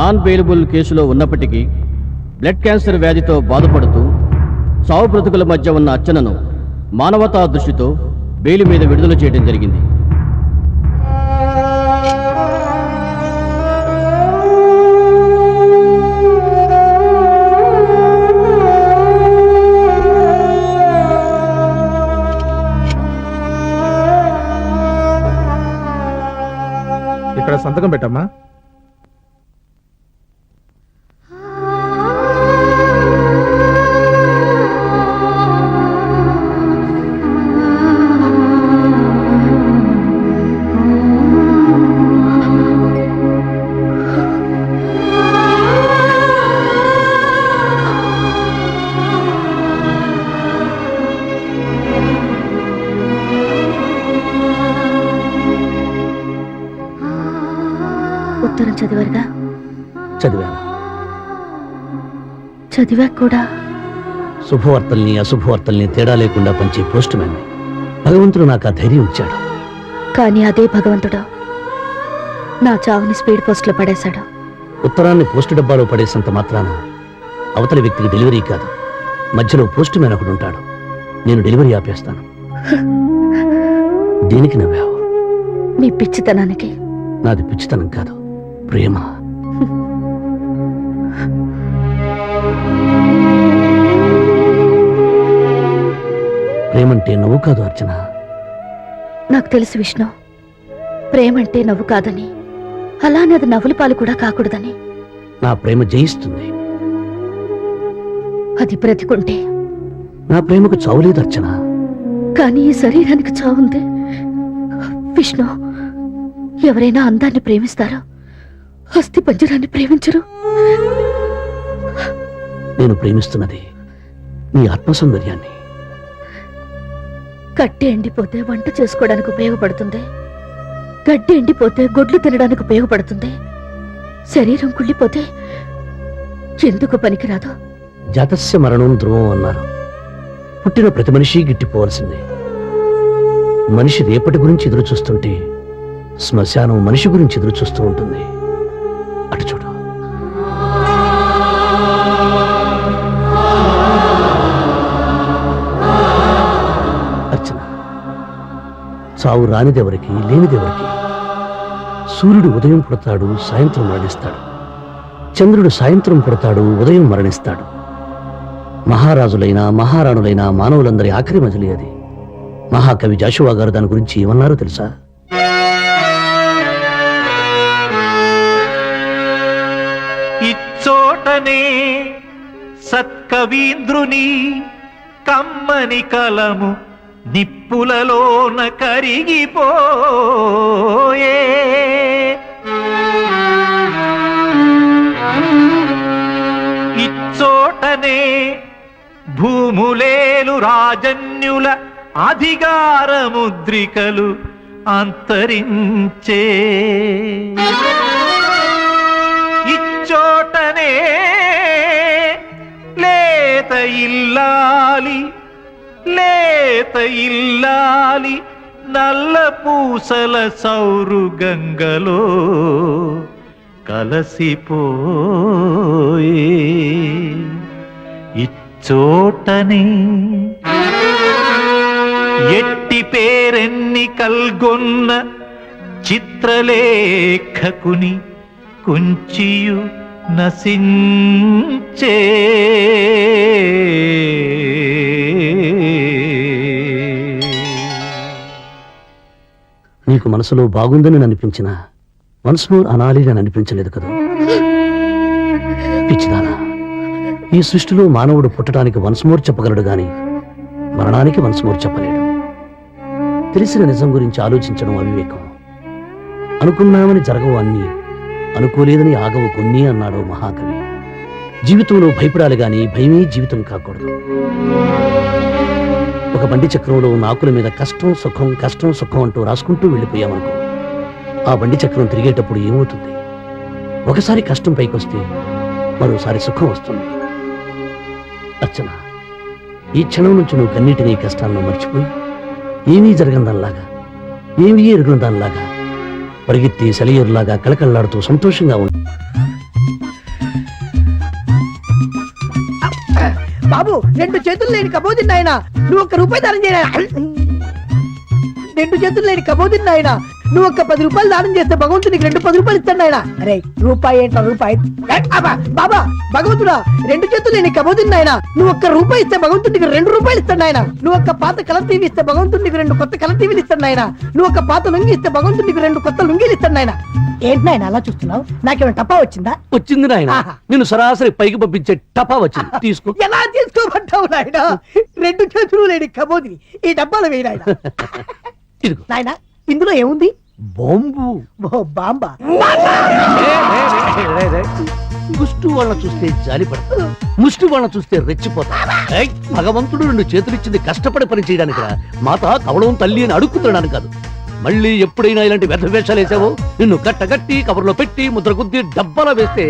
Non bailable కేసులో ఉన్నప్పటికీ blood cancer వ్యాధితో బాధపడుతూ సావు బ్రతుకుల మధ్య ఉన్న అర్చనను మానవతా దృష్టితో బెయిల్ మీద విడుదల చేయడం జరిగింది. ఇక్కడ సంతకం పెట్టమ్మా. ఉత్తరం చదివారుగా? చదివాను. చదివాక కూడా? శుభవార్తల్ని అశుభవార్తల్ని తేడా లేకుండా పంచే పోస్ట్ మ్యాన్ భగవంతుడు నాకు ఆ ధైర్యం ఇచ్చాడు. కానీ అదే భగవంతుడు నా చావుని స్పీడ్ పోస్ట్లో పడేశాడు. ఉత్తరాన్ని పోస్టు డబ్బాలో పడేసినంత మాత్రాన అవతలి వ్యక్తికి డెలివరీ కాదు. మధ్యలో పోస్ట్ మ్యాన్ ఒకడు ఉంటాడు. నేను డెలివరీ ఆపేస్తాను. దీనికి నవ్వావు? మీ పిచ్చితనానికి. నాది పిచ్చితనం కాదు. ప్రేమ. ప్రేమంటే నవ్వు కాదు అర్చన. నాకు తెలుసు విష్ణు. ప్రేమంటే నవ్వు కాదని అలానే అది నవ్వుల పాలు కూడా కాకూడదని. నా ప్రేమ జయిస్తుంది. అది బ్రతికుంటే. నా ప్రేమకు చావులేదు అర్చన. కానీ ఈ శరీరానికి చావుంది. విష్ణు ఎవరైనా అందాన్ని ప్రేమిస్తారా? అస్థి పంజరాన్ని ప్రేమించరు. నేను ప్రేమిస్తున్నది నీ ఆత్మ సౌందర్యాన్ని కట్టె ఎండిపోతే వంట చేసుకోవడానికి ఉపయోగపడుతుంది. గడ్డి ఎండిపోతే గొడ్లు తినడానికి ఉపయోగపడుతుంది. శరీరం కుళ్ళిపోతే ఎందుకు పనికిరాదు? జాతస్య మరణం ధ్రువం అన్నారు. పుట్టిన ప్రతి మనిషి గిట్టిపోవలసిందే. మనిషి రేపటి గురించి ఎదురు చూస్తుంటే శ్మశానం మనిషి గురించి ఎదురు చూస్తూ ఉంటుంది. అర్చన. చావు రానిదెవరికి లేనిదెవరికి? సూర్యుడు ఉదయం పుడతాడు సాయంత్రం మరణిస్తాడు. చంద్రుడు సాయంత్రం పుడతాడు ఉదయం మరణిస్తాడు. మహారాజులైన మహారాణులైన మానవులందరి ఆఖరి మజిలీ అది. మహాకవి జాషువా గారు దాని గురించి ఏమన్నారో తెలుసా? ఇచ్చోటనే సత్కవీంద్రుని కమ్మని కలము నిప్పులలోన కరిగిపోయే. ఇచ్చోటనే భూములేలు రాజన్యుల అధికార ముద్రికలు అంతరించే. ఇచ్చోటనే లేత ఇల్లాలి లేత ఇల్లాలి నల్ల పూసల సౌరు గంగలో కలసిపోయి ఇచ్చోటని ఎట్టి పేరెన్ని కల్గొన్న చిత్రలేఖకుని కుంచియు నసించే నీకు మనసులో బాగుందని అనిపించిన మనసులో అనాలి అని అనిపించలేదు కదా? పిచ్చిదానా ఈ సృష్టిలో మానవుడు పుట్టడానికి వన్స్ చెప్పగలడు గాని మరణానికి వన్స్ చెప్పలేడు. తెలిసిన నిజం గురించి ఆలోచించడం అవివేకం. అనుకున్నామని జరగవు అన్నీ. అనుకోలేదని ఆగవు కొన్ని అన్నాడు మహాకవి. జీవితంలో భయపడాలి గాని భయమే జీవితం కాకూడదు. ఒక బండి చక్రంలో నాకుల మీద కష్టం సుఖం కష్టం సుఖం అంటూ రాసుకుంటూ వెళ్ళిపోయామనుకో ఆ బండి చక్రం తిరిగేటప్పుడు ఏమవుతుంది? ఒకసారి కష్టం పైకొస్తే మరోసారి సుఖం వస్తుంది. అర్చన ఈ క్షణం నుంచి నువ్వు కన్నీటిని కష్టాలను మర్చిపోయి ఏమీ జరగని దానిలాగా ఏమీ ఎరుగున దానిలాగా పరిగెత్తి సెలయూరులాగా కళకళలాడుతూ సంతోషంగా ఉంది బాబు రెండు చేతులు లేని కబోదిన్నాయన నువ్వు ఒక్క రూపాయి దానం చేయ రెండు చేతులు లేని కబోదిన్నాయన నువ్వు ఒక్క పది రూపాయలు దానం చేస్తే భగవంతుడు నీకు రెండు పది రూపాయలు ఇస్తాడు నాయన. అరే రూపాయి ఏంటో రూపాయి? అబ్బా, బాబా భగవంతుడా రెండు చేతులు లేని కబోది నాయన. నువ్వు ఒక్క రూపాయి ఇస్తే భగవంతుడు నీకు రెండు రూపాయలు ఇస్తాడు నాయన. నువ్వు ఒక్క పాత కలర్ టీవీ ఇస్తే భగవంతుడు నీకు రెండు కొత్త కలర్ టీవీలు ఇస్తాడు నాయన. నువ్వు ఒక పాత లుంగి ఇస్తే భగవంతుడు నీకు రెండు కొత్త లుంగీలు ఇస్తాడు నాయన. ఏంటి నాయన అలా చూస్తున్నావు? నాకేమైనా టపా వచ్చిందా? వచ్చింది నాయన. ఆహా. నిన్ను సరాసరి పైకి పంపించే టపా వచ్చింది. తీసుకో. ఎలా తీసుకోమంటావు నాయన? రెండు చేతులు లేని కబోది ఈ డబ్బాలు వేయి నాయన. ఇదిగో. నాయన ఇందులో ఏముంది? బాంబు. బాంబా. ముష్టి వాళ్ళని చూస్తే జాలి పడతా ముష్టి వాళ్ళని చూస్తే రెచ్చిపోతా భగవంతుడు రెండు చేతులిచ్చింది కష్టపడి పని చేయడానికి మాత కవడం తల్లి అని అడుక్కుతున్నాను కాదు. మళ్ళీ ఎప్పుడైనా ఇలాంటి వ్యర్థ వేషాలు వేసావో? నిన్ను కట్టగట్టి కవర్లో పెట్టి ముద్ర గుద్ది డబ్బాలో వేస్తే